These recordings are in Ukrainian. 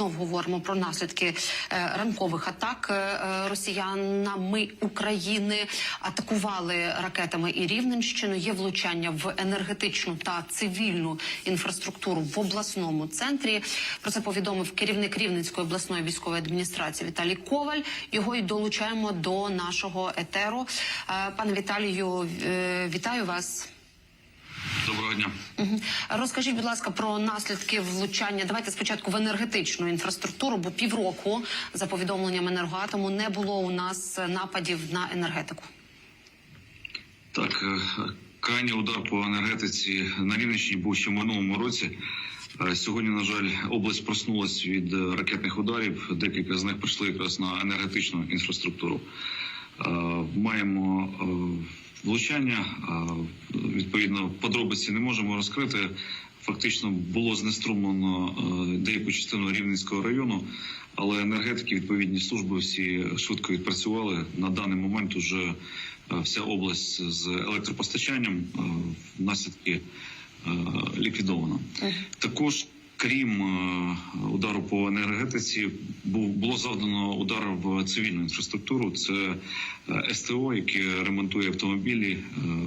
знов говоримо про наслідки е, ранкових атак е, е, росіянами України. Атакували ракетами і Рівненщину. Є влучання в енергетичну та цивільну інфраструктуру в обласному центрі. Про це повідомив керівник Рівненської обласної військової адміністрації Віталій Коваль. Його й долучаємо до нашого етеру. Пане Віталію, вітаю вас. Доброго дня. Розкажіть, будь ласка, про наслідки влучання. Давайте спочатку в енергетичну інфраструктуру, бо півроку, за повідомленням енергоатому, не було у нас нападів на енергетику. Так, е, крайній удар по енергетиці на Рівненщині був ще в минулому році. Е, Сьогодні, на жаль, область проснулась від е, ракетних ударів. Декілька з них прийшли якраз на енергетичну інфраструктуру. Маємо влучання. е, Відповідно, подробиці не можемо розкрити. Фактично було знеструмлено е, деяку частину Рівненського району, але енергетики, відповідні служби всі швидко відпрацювали. На даний момент уже е, вся область з електропостачанням е, наслідки е, ліквідовано. Також, крім е, удару по енергетиці, було завдано удар в цивільну інфраструктуру. Це е, СТО, яке ремонтує автомобілі е,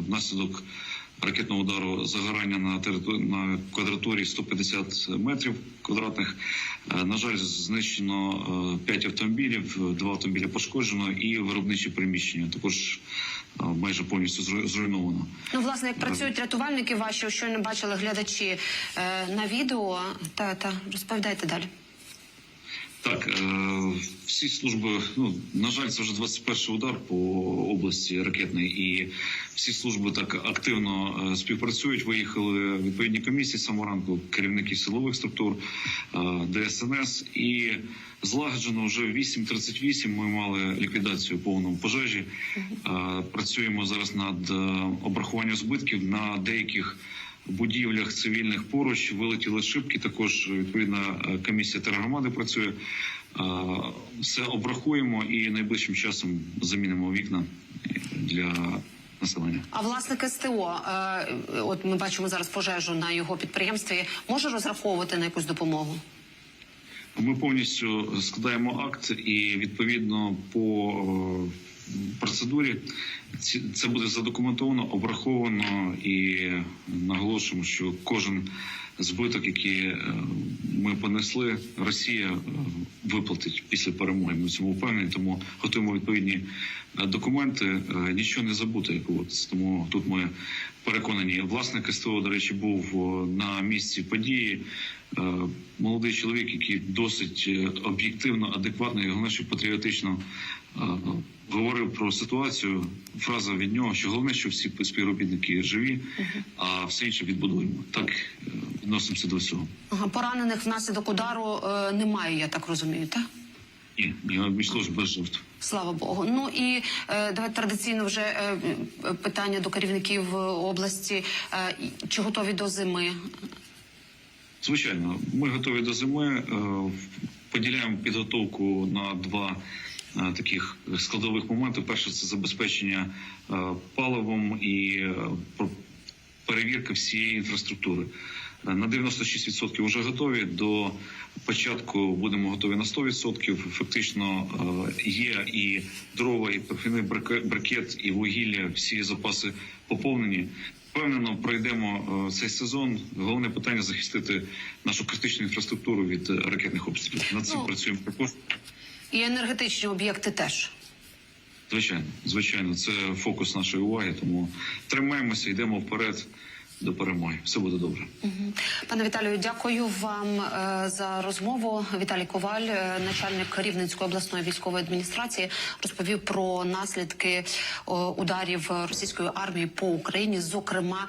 внаслідок. Ракетного удару загорання на на квадратурі 150 метрів квадратних. На жаль, знищено 5 автомобілів, 2 автомобілі пошкоджено і виробничі приміщення також майже повністю зруйновано. Ну, власне, як працюють рятувальники ваші, щойно бачили глядачі е, на відео. Та та розповідайте далі. Так, е, всі служби, ну на жаль, це вже 21 удар по області ракетної, і всі служби так активно е, співпрацюють. Виїхали відповідні комісії самого ранку, керівники силових структур, е, ДСНС і злагоджено вже 8.38 Ми мали ліквідацію повної пожежі. Працюємо зараз над обрахуванням збитків на деяких будівлях цивільних поруч вилетіли шибки. Також відповідна е, комісія тергромади працює. Е, Все обрахуємо і найближчим часом замінимо вікна для населення. А власник СТО, е, от ми бачимо зараз пожежу на його підприємстві, може розраховувати на якусь допомогу? Ми повністю складаємо акт, і відповідно по е, процедурі це буде задокументовано, обраховано і наголошуємо, що кожен збиток, який е, ми понесли, Росія е, виплатить після перемоги. Ми в цьому впевнені, тому готуємо відповідні е, документи. Нічого не забути. Тому тут ми переконані. Власник СТО, до речі, був на місці події. Молодий чоловік, який досить об'єктивно, адекватно і головне, що патріотично говорив про ситуацію. Фраза від нього, що головне, що всі співробітники живі, а все інше відбудуємо. Так е, відносимося до всього. Ага, поранених внаслідок удару е, немає, я так розумію, так? Ні, ні, обійшлося без жертв. Слава Богу. Ну і е, давайте традиційно вже е, е, питання до керівників е, області. Е, чи готові до зими? Звичайно, ми готові до зими. е, Поділяємо підготовку на два е, таких складових моменти. Перше це забезпечення е, паливом і е, перевірка всієї інфраструктури. Е, На 96% вже готові. До початку будемо готові на 100%. Фактично е, є і дрова, і торфяний брике- брикет, і вугілля. Всі запаси поповнені. Впевнено, пройдемо е, цей сезон. Головне питання захистити нашу критичну інфраструктуру від е, ракетних обстрілів. Над цим Ну, працюємо також. І енергетичні об'єкти теж. Звичайно, звичайно, це фокус нашої уваги. Тому тримаємося, йдемо вперед до перемоги. Все буде добре. Пане Віталію, дякую вам е, за розмову. Віталій Коваль, е, начальник Рівненської обласної військової адміністрації, розповів про наслідки о, ударів російської армії по Україні, зокрема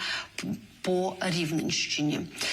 по Рівненщині.